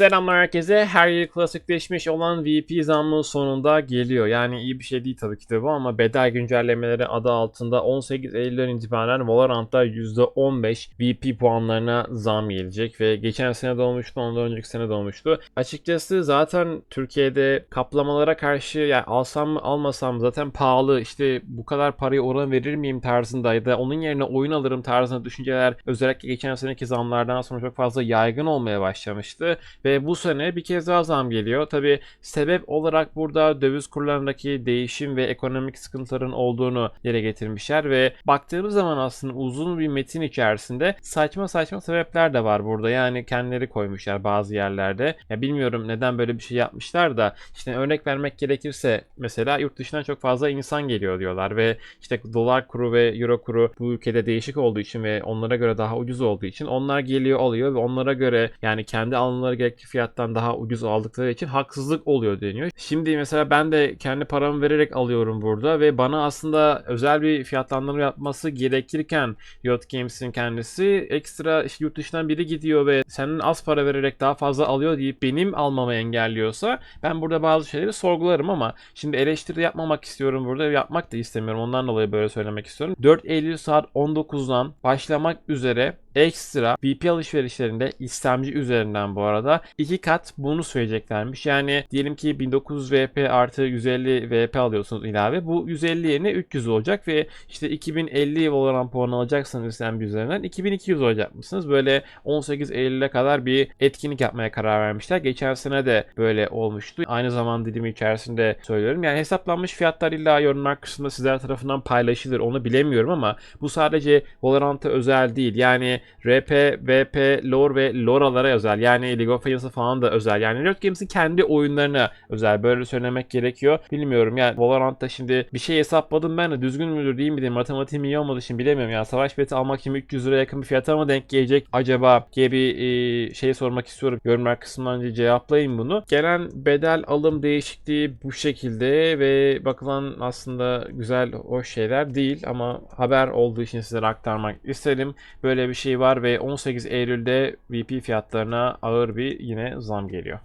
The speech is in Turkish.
Selamlar herkese. Her yıl klasikleşmiş olan VP zammı sonunda geliyor. Yani iyi bir şey değil tabii ki de bu ama bedel güncellemeleri adı altında 18 Eylül'den itibaren Valorant'ta %15 VP puanlarına zam gelecek ve geçen sene de olmuştu, ondan önceki sene de olmuştu. Açıkçası zaten Türkiye'de kaplamalara karşı yani alsam mı almasam zaten pahalı işte bu kadar parayı oran verir miyim tarzında ya da onun yerine oyun alırım tarzında düşünceler özellikle geçen seneki zamlardan sonra çok fazla yaygın olmaya başlamıştı. Ve bu sene bir kez daha zam geliyor. Tabi sebep olarak burada döviz kurlarındaki değişim ve ekonomik sıkıntıların olduğunu dile getirmişler ve baktığımız zaman aslında uzun bir metin içerisinde saçma saçma sebepler de var burada. Yani kendileri koymuşlar bazı yerlerde. Ya bilmiyorum neden böyle bir şey yapmışlar da işte örnek vermek gerekirse mesela yurt dışından çok fazla insan geliyor diyorlar ve işte dolar kuru ve euro kuru bu ülkede değişik olduğu için ve onlara göre daha ucuz olduğu için onlar geliyor alıyor ve onlara göre yani kendi alımları gerekli fiyattan daha ucuz aldıkları için haksızlık oluyor deniyor. Şimdi mesela ben de kendi paramı vererek alıyorum burada ve bana aslında özel bir fiyatlandırma yapması gerekirken Riot Games'in kendisi ekstra işte yurt dışından biri gidiyor ve senin az para vererek daha fazla alıyor deyip benim almamı engelliyorsa ben burada bazı şeyleri sorgularım ama şimdi eleştiri yapmamak istiyorum burada yapmak da istemiyorum. Ondan dolayı böyle söylemek istiyorum. 4 Eylül saat 19'dan başlamak üzere ekstra VP alışverişlerinde istemci üzerinden bu arada iki kat bonus vereceklermiş. Yani diyelim ki 1900 VP artı 150 VP alıyorsunuz ilave. Bu 150 yerine 300 olacak ve işte 2050 Valorant puanı alacaksanız istemci üzerinden 2200 olacak mısınız? Böyle 18 Eylül'e kadar bir etkinlik yapmaya karar vermişler. Geçen sene de böyle olmuştu. Aynı zaman dilimi içerisinde söylüyorum. Yani hesaplanmış fiyatlar illa yorumlar kısmında sizler tarafından paylaşılır. Onu bilemiyorum ama bu sadece Valorant'a özel değil. Yani RP, VP, lore ve LoRa'lara özel. Yani League of Legends'a falan da özel. Yani Riot Games'in kendi oyunlarına özel. Böyle söylemek gerekiyor. Bilmiyorum yani Valorant'ta şimdi bir şey hesapladım ben de düzgün müdür değil midir? Matematiğim iyi olmadığı için bilemiyorum. Ya savaş bileti almak için 300 liraya yakın bir fiyata mı denk gelecek acaba diye bir e, şey sormak istiyorum. Yorumlar kısmından önce cevaplayın bunu. Gelen bedel alım değişikliği bu şekilde ve bakılan aslında güzel hoş şeyler değil ama haber olduğu için sizlere aktarmak istedim. Böyle bir şey var ve 18 Eylül'de VP fiyatlarına ağır bir yine zam geliyor.